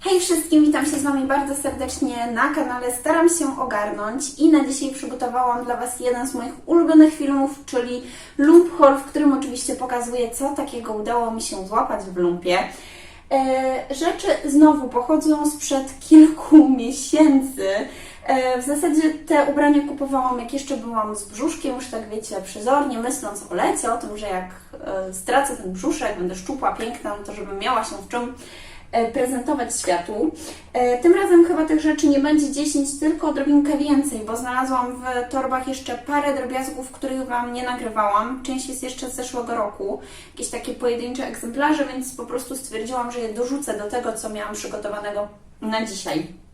Hej wszystkim, witam się z Wami bardzo serdecznie na kanale Staram się ogarnąć i na dzisiaj przygotowałam dla Was jeden z moich ulubionych filmów, czyli Haul, w którym oczywiście pokazuję, co takiego udało mi się złapać w lumpie. E, Rzeczy znowu pochodzą sprzed kilku miesięcy. E, W zasadzie te ubrania kupowałam, jak jeszcze byłam z brzuszkiem, już tak wiecie, przezornie, myśląc o lecie, o tym, że jak e, stracę ten brzuszek, będę szczupła, piękna, no to żebym miała się w czym prezentować światu. E, Tym razem chyba tych rzeczy nie będzie 10, tylko odrobinkę więcej, bo znalazłam w torbach jeszcze parę drobiazgów, których Wam nie nagrywałam. Część jest jeszcze z zeszłego roku, jakieś takie pojedyncze egzemplarze, więc po prostu stwierdziłam, że je dorzucę do tego, co miałam przygotowanego na dzisiaj.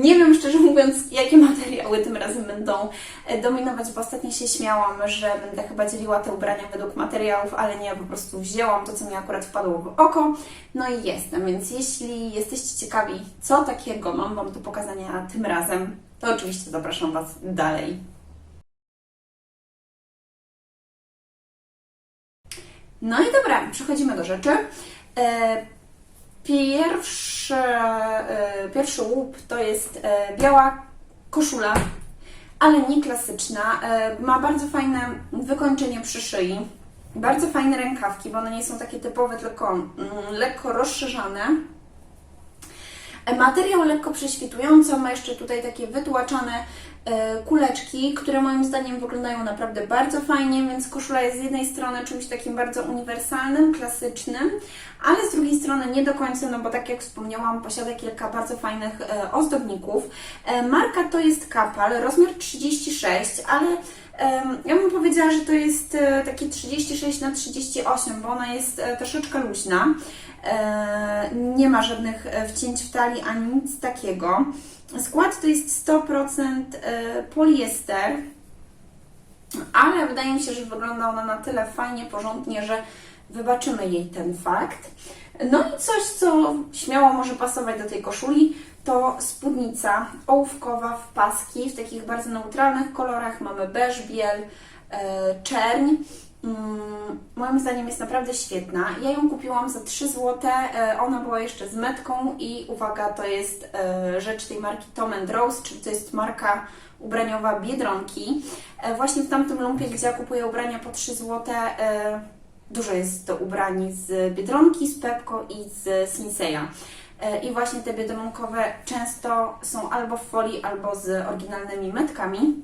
Nie wiem szczerze mówiąc, jakie materiały tym razem będą e, dominować, bo ostatnio się śmiałam, że będę chyba dzieliła te ubrania według materiałów, ale nie, po prostu wzięłam to, co mi akurat wpadło w oko. No i jestem, więc jeśli jesteście ciekawi, co takiego mam Wam do pokazania tym razem, to oczywiście zapraszam Was dalej. No i dobra, przechodzimy do rzeczy. E, Pierwszy, e, pierwszy łup to jest e, biała koszula, ale nie klasyczna. E, Ma bardzo fajne wykończenie przy szyi, bardzo fajne rękawki, bo one nie są takie typowe, tylko mm, lekko rozszerzane. Materiał lekko prześwitujący, ma jeszcze tutaj takie wytłaczane kuleczki, które moim zdaniem wyglądają naprawdę bardzo fajnie, więc koszula jest z jednej strony czymś takim bardzo uniwersalnym, klasycznym, ale z drugiej strony nie do końca, no bo tak jak wspomniałam, posiada kilka bardzo fajnych e, ozdobników. E, Marka to jest Kapal, rozmiar 36, ale ja bym powiedziała, że to jest e, takie 36 na 38, bo ona jest e, troszeczkę luźna. E, Nie ma żadnych e, wcięć w talii ani nic takiego. Skład to jest 100% e, poliester, ale wydaje mi się, że wygląda ona na tyle fajnie, porządnie, że wybaczymy jej ten fakt. No i coś, co śmiało może pasować do tej koszuli, to spódnica ołówkowa w paski w takich bardzo neutralnych kolorach. Mamy beż, biel, e, czerń. Mm, Moim zdaniem jest naprawdę świetna. Ja ją kupiłam za 3 zł. e, Ona była jeszcze z metką i uwaga, to jest e, rzecz tej marki Tom Rose, czyli to jest marka ubraniowa Biedronki. E, Właśnie w tamtym lumpie, gdzie ja kupuję ubrania po 3 zł, dużo jest to ubrań z Biedronki, z Pepco i z Sinseya. I właśnie te biedronkowe często są albo w folii, albo z oryginalnymi metkami.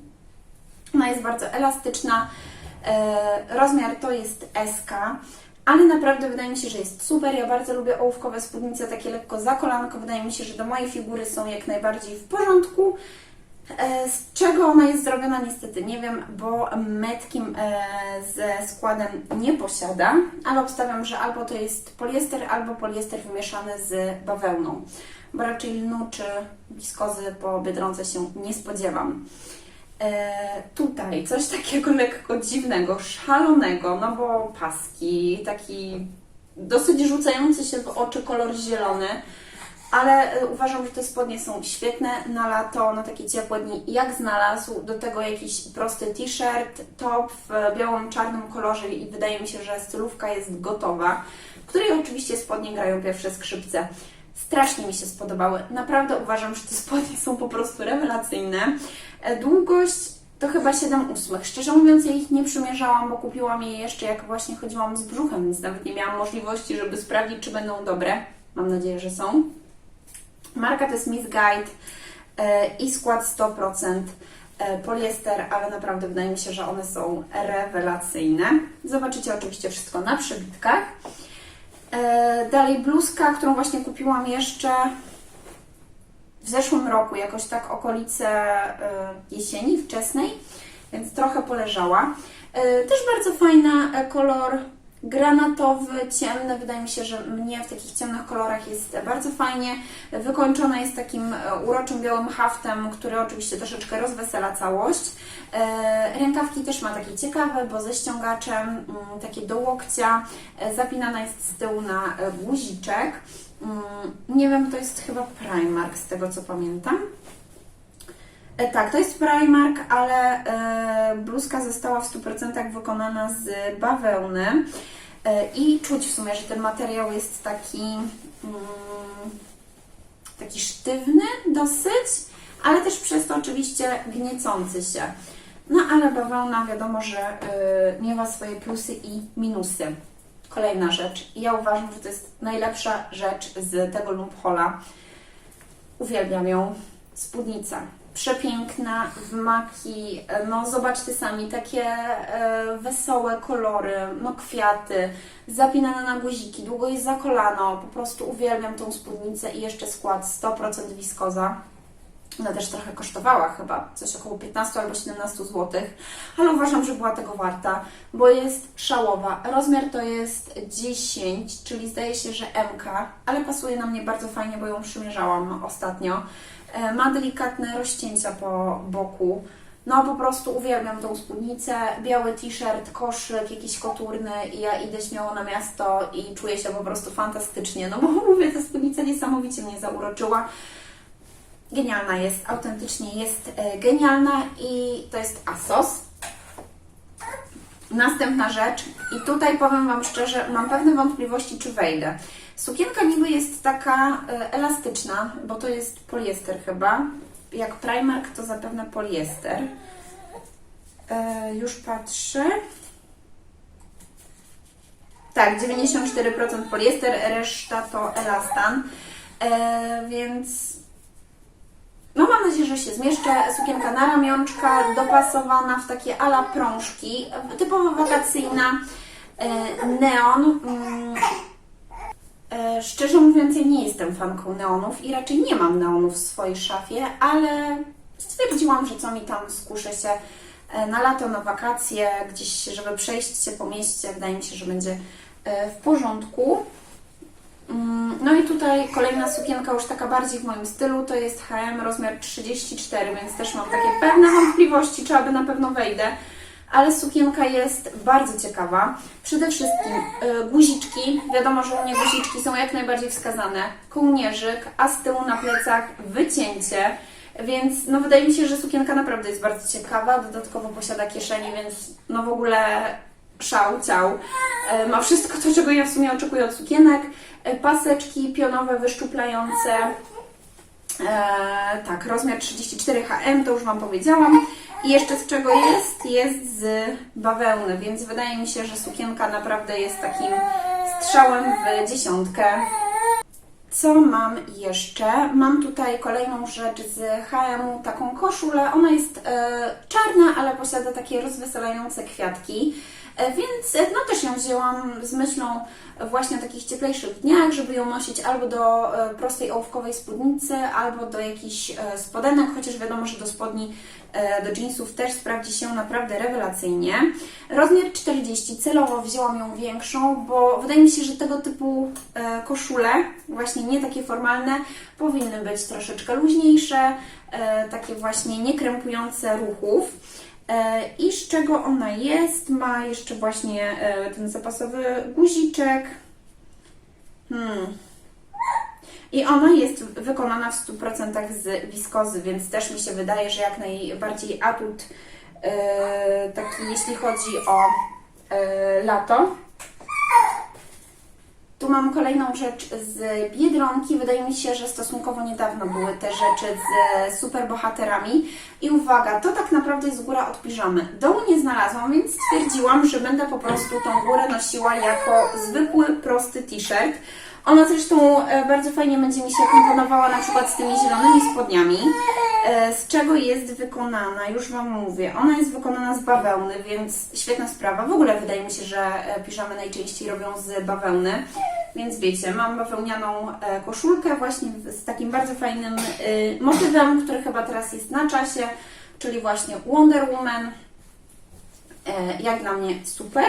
Ona jest bardzo elastyczna. E, Rozmiar to jest SK, ale naprawdę wydaje mi się, że jest super. Ja bardzo lubię ołówkowe spódnice, takie lekko za kolanko. Wydaje mi się, że do mojej figury są jak najbardziej w porządku. E, Z czego ona jest zrobiona niestety nie wiem, bo metki e, ze składem nie posiada, ale obstawiam, że albo to jest poliester, albo poliester wymieszany z bawełną, bo raczej lnu czy wiskozy po Biedronce się nie spodziewam. E, tutaj coś takiego lekko dziwnego, szalonego, no bo paski, taki dosyć rzucający się w oczy kolor zielony, ale e, uważam, że te spodnie są świetne na lato, na takie ciepłe dni. Jak znalazł, do tego jakiś prosty t-shirt, top w białym, czarnym kolorze i wydaje mi się, że stylówka jest gotowa, w której oczywiście spodnie grają pierwsze skrzypce. Strasznie mi się spodobały. Naprawdę uważam, że te spodnie są po prostu rewelacyjne. E, Długość to chyba 7 ósmych. Szczerze mówiąc, ja ich nie przymierzałam, bo kupiłam je jeszcze jak właśnie chodziłam z brzuchem, więc nawet nie miałam możliwości, żeby sprawdzić, czy będą dobre. Mam nadzieję, że są. Marka to jest Miss Guide e, i skład 100% e, poliester, ale naprawdę wydaje mi się, że one są rewelacyjne. Zobaczycie oczywiście wszystko na przybitkach. Dalej bluzka, którą właśnie kupiłam jeszcze w zeszłym roku, jakoś tak okolice e, jesieni wczesnej, więc trochę poleżała. E, Też bardzo fajna, e, kolor granatowy, ciemny. Wydaje mi się, że mnie w takich ciemnych kolorach jest bardzo fajnie. Wykończona jest takim e, uroczym białym haftem, który oczywiście troszeczkę rozwesela całość. E, Rękawki też ma takie ciekawe, bo ze ściągaczem, mm, takie do łokcia. E, Zapinana jest z tyłu na guziczek. Mm, Nie wiem, to jest chyba Primark z tego co pamiętam. E, Tak, to jest Primark, ale e, bluzka została w 100% wykonana z bawełny e, i czuć w sumie, że ten materiał jest taki mm, taki sztywny dosyć, ale też przez to oczywiście gniecący się. No ale bawełna wiadomo, że miewa swoje plusy i minusy. Kolejna rzecz. Ja uważam, że to jest najlepsza rzecz z tego Lumphola. Uwielbiam ją. Spódnica. Przepiękna, w maki. No zobaczcie sami, takie e, wesołe kolory, no kwiaty, zapinane na guziki, długo jest za kolano. Po prostu uwielbiam tą spódnicę i jeszcze skład 100% wiskoza. Ona też trochę kosztowała chyba, coś około 15 albo 17 zł, ale uważam, że była tego warta, bo jest szałowa. Rozmiar to jest 10, czyli zdaje się, że MK, ale pasuje na mnie bardzo fajnie, bo ją przymierzałam ostatnio. E, Ma delikatne rozcięcia po boku. No po prostu uwielbiam tą spódnicę. Biały t-shirt, koszyk, jakiś koturny i ja idę śmiało na miasto i czuję się po prostu fantastycznie. No bo mówię, ta spódnica niesamowicie mnie zauroczyła. Genialna jest, autentycznie jest e, genialna i to jest ASOS. Następna rzecz, i tutaj powiem Wam szczerze, mam pewne wątpliwości, czy wejdę. Sukienka niby jest taka e, elastyczna, bo to jest poliester chyba. Jak Primark to zapewne poliester. E, już patrzę. Tak, 94% poliester, reszta to elastan. E, więc no mam nadzieję, że się zmieszczę. Sukienka na ramionczka, dopasowana w takie ala prążki, typowo wakacyjna, neon. E, Szczerze mówiąc, ja nie jestem fanką neonów i raczej nie mam neonów w swojej szafie, ale stwierdziłam, że co mi tam skuszę się e, na lato, na wakacje, gdzieś, żeby przejść się po mieście. Wydaje mi się, że będzie e, w porządku. Mm, No i tutaj kolejna sukienka już taka bardziej w moim stylu, to jest H&M rozmiar 34, więc też mam takie pewne wątpliwości, czy aby na pewno wejdę. Ale sukienka jest bardzo ciekawa. Przede wszystkim y, guziczki, wiadomo, że u mnie guziczki są jak najbardziej wskazane. Kołnierzyk, a z tyłu na plecach wycięcie. Więc no wydaje mi się, że sukienka naprawdę jest bardzo ciekawa. Dodatkowo posiada kieszeni, więc no w ogóle szał, ciał. E, Ma wszystko to, czego ja w sumie oczekuję od sukienek. E, Paseczki pionowe, wyszczuplające. E, tak, rozmiar 34 HM, to już Wam powiedziałam. I jeszcze z czego jest? Jest z bawełny, więc wydaje mi się, że sukienka naprawdę jest takim strzałem w dziesiątkę. Co mam jeszcze? Mam tutaj kolejną rzecz z H&M, taką koszulę. Ona jest e, czarna, ale posiada takie rozweselające kwiatki. E, Więc e, no też ją wzięłam z myślą właśnie o takich cieplejszych dniach, żeby ją nosić albo do e, prostej ołówkowej spódnicy, albo do jakichś spodenek, chociaż wiadomo, że do spodni, do jeansów też sprawdzi się naprawdę rewelacyjnie. Rozmiar 40, celowo wzięłam ją większą, bo wydaje mi się, że tego typu koszule, właśnie nie takie formalne, powinny być troszeczkę luźniejsze, takie właśnie nie krępujące ruchów. E, I z czego ona jest? Ma jeszcze właśnie e, ten zapasowy guziczek. Hmm. I ona jest wykonana w 100% z wiskozy, więc też mi się wydaje, że jak najbardziej atut e, taki, jeśli chodzi o lato. Tu mam kolejną rzecz z Biedronki. Wydaje mi się, że stosunkowo niedawno były te rzeczy z superbohaterami. I uwaga, to tak naprawdę jest góra od piżamy. Dołu nie znalazłam, więc stwierdziłam, że będę po prostu tą górę nosiła jako zwykły, prosty t-shirt. Ona zresztą e, bardzo fajnie będzie mi się komponowała na przykład z tymi zielonymi spodniami. E, Z czego jest wykonana? Już Wam mówię. Ona jest wykonana z bawełny, więc świetna sprawa. W ogóle wydaje mi się, że e, piżamy najczęściej robią z bawełny. Więc wiecie, mam bawełnianą e, koszulkę właśnie z takim bardzo fajnym e, motywem, który chyba teraz jest na czasie, czyli właśnie Wonder Woman. E, Jak dla mnie super.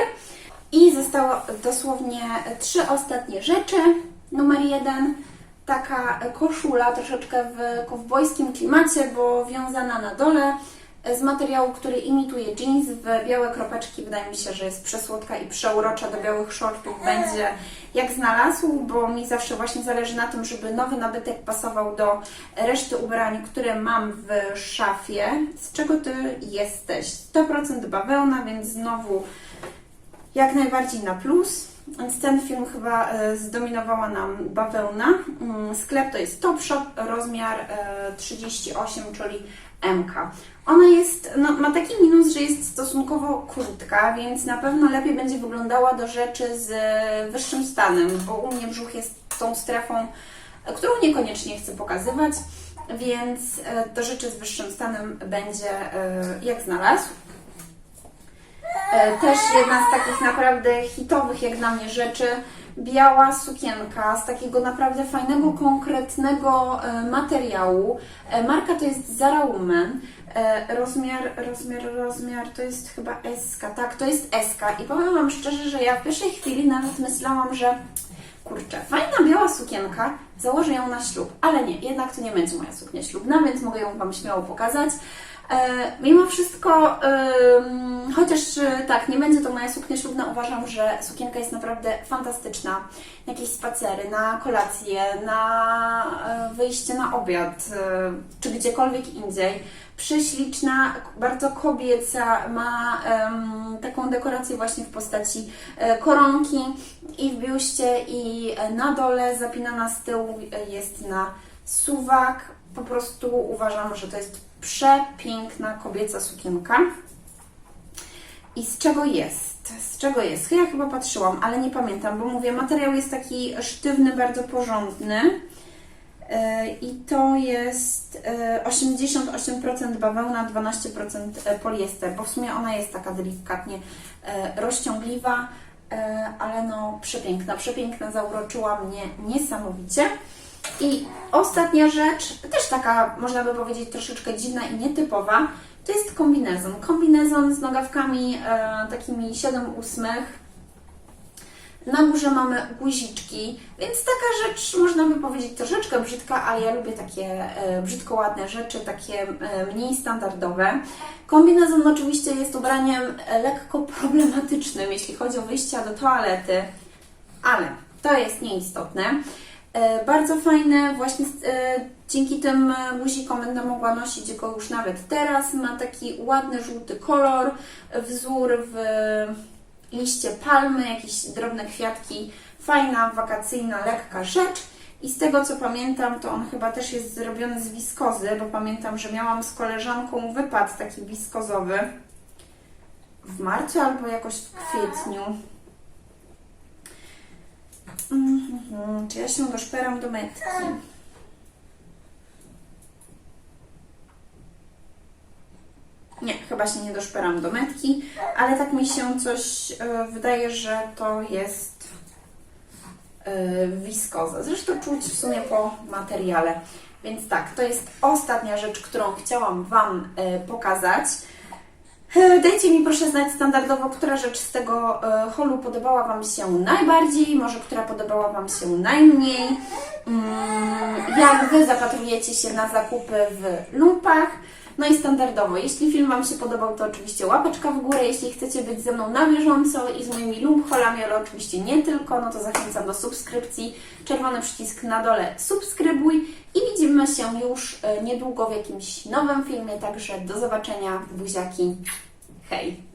I zostało dosłownie trzy ostatnie rzeczy. Numer jeden, taka koszula troszeczkę w kowbojskim klimacie, bo wiązana na dole z materiału, który imituje jeans w białe kropeczki. Wydaje mi się, że jest przesłodka i przeurocza do białych shortów. Będzie jak znalazł, bo mi zawsze właśnie zależy na tym, żeby nowy nabytek pasował do reszty ubrań, które mam w szafie. Z czego Ty jesteś? 100% bawełna, więc znowu jak najbardziej na plus. Więc ten film chyba e, zdominowała nam bawełna. Mm, Sklep to jest Topshop, rozmiar e, 38, czyli MK. Ona jest, no, ma taki minus, że jest stosunkowo krótka, więc na pewno lepiej będzie wyglądała do rzeczy z e, wyższym stanem, bo u mnie brzuch jest tą strefą, e, którą niekoniecznie chcę pokazywać, więc e, do rzeczy z wyższym stanem będzie jak znalazł. Też jedna z takich naprawdę hitowych jak dla mnie rzeczy, biała sukienka z takiego naprawdę fajnego, konkretnego e, materiału. E, Marka to jest Zara Woman. E, Rozmiar, rozmiar, rozmiar to jest chyba SK. Tak, to jest SK. I powiem Wam szczerze, że ja w pierwszej chwili nawet myślałam, że kurczę, fajna biała sukienka, założę ją na ślub. Ale nie, jednak to nie będzie moja suknia ślubna, więc mogę ją Wam śmiało pokazać. E, mimo wszystko, chociaż e, tak, nie będzie to moja suknia ślubna, uważam, że sukienka jest naprawdę fantastyczna. Na jakieś spacery, na kolację, na e, wyjście na obiad, czy gdziekolwiek indziej. Prześliczna, bardzo kobieca, ma taką dekorację właśnie w postaci koronki i w biuście, i na dole zapinana z tyłu jest na suwak. Po prostu uważam, że to jest przepiękna kobieca sukienka. I z czego jest? Z czego jest? Ja chyba patrzyłam, ale nie pamiętam, bo mówię, materiał jest taki sztywny, bardzo porządny. Yy, I to jest yy, 88% bawełna, 12% poliester, bo w sumie ona jest taka delikatnie rozciągliwa, ale no przepiękna, przepiękna, zauroczyła mnie niesamowicie. I ostatnia rzecz, też taka, można by powiedzieć, troszeczkę dziwna i nietypowa, to jest kombinezon. Kombinezon z nogawkami e, takimi 7 ósmych. Na górze mamy guziczki, więc taka rzecz, można by powiedzieć, troszeczkę brzydka, ale ja lubię takie e, brzydko ładne rzeczy, takie e, mniej standardowe. Kombinezon oczywiście jest ubraniem e, lekko problematycznym, jeśli chodzi o wyjścia do toalety, ale to jest nieistotne. E, Bardzo fajne, właśnie e, dzięki tym e, guzikom będę mogła nosić go już nawet teraz. Ma taki ładny żółty kolor, wzór w liście palmy, jakieś drobne kwiatki. Fajna, wakacyjna, lekka rzecz. I z tego co pamiętam, to on chyba też jest zrobiony z wiskozy, bo pamiętam, że miałam z koleżanką wypad taki wiskozowy w marcu albo jakoś w kwietniu. Mhm. Czy ja się doszperam do metki? Nie, chyba się nie doszperam do metki, ale tak mi się coś e, wydaje, że to jest e, wiskoza. Zresztą czuć w sumie po materiale. Więc tak, to jest ostatnia rzecz, którą chciałam Wam e, pokazać. E, Dajcie mi proszę znać standardowo, która rzecz z tego e, holu podobała Wam się najbardziej, może która podobała Wam się najmniej. Mm, Jak Wy zapatrujecie się na zakupy w lumpach. No i standardowo, jeśli film Wam się podobał, to oczywiście łapeczka w górę. Jeśli chcecie być ze mną na bieżąco i z moimi lump holami, ale oczywiście nie tylko, no to zachęcam do subskrypcji. Czerwony przycisk na dole subskrybuj i widzimy się już e, niedługo w jakimś nowym filmie, także do zobaczenia, buziaki, hej!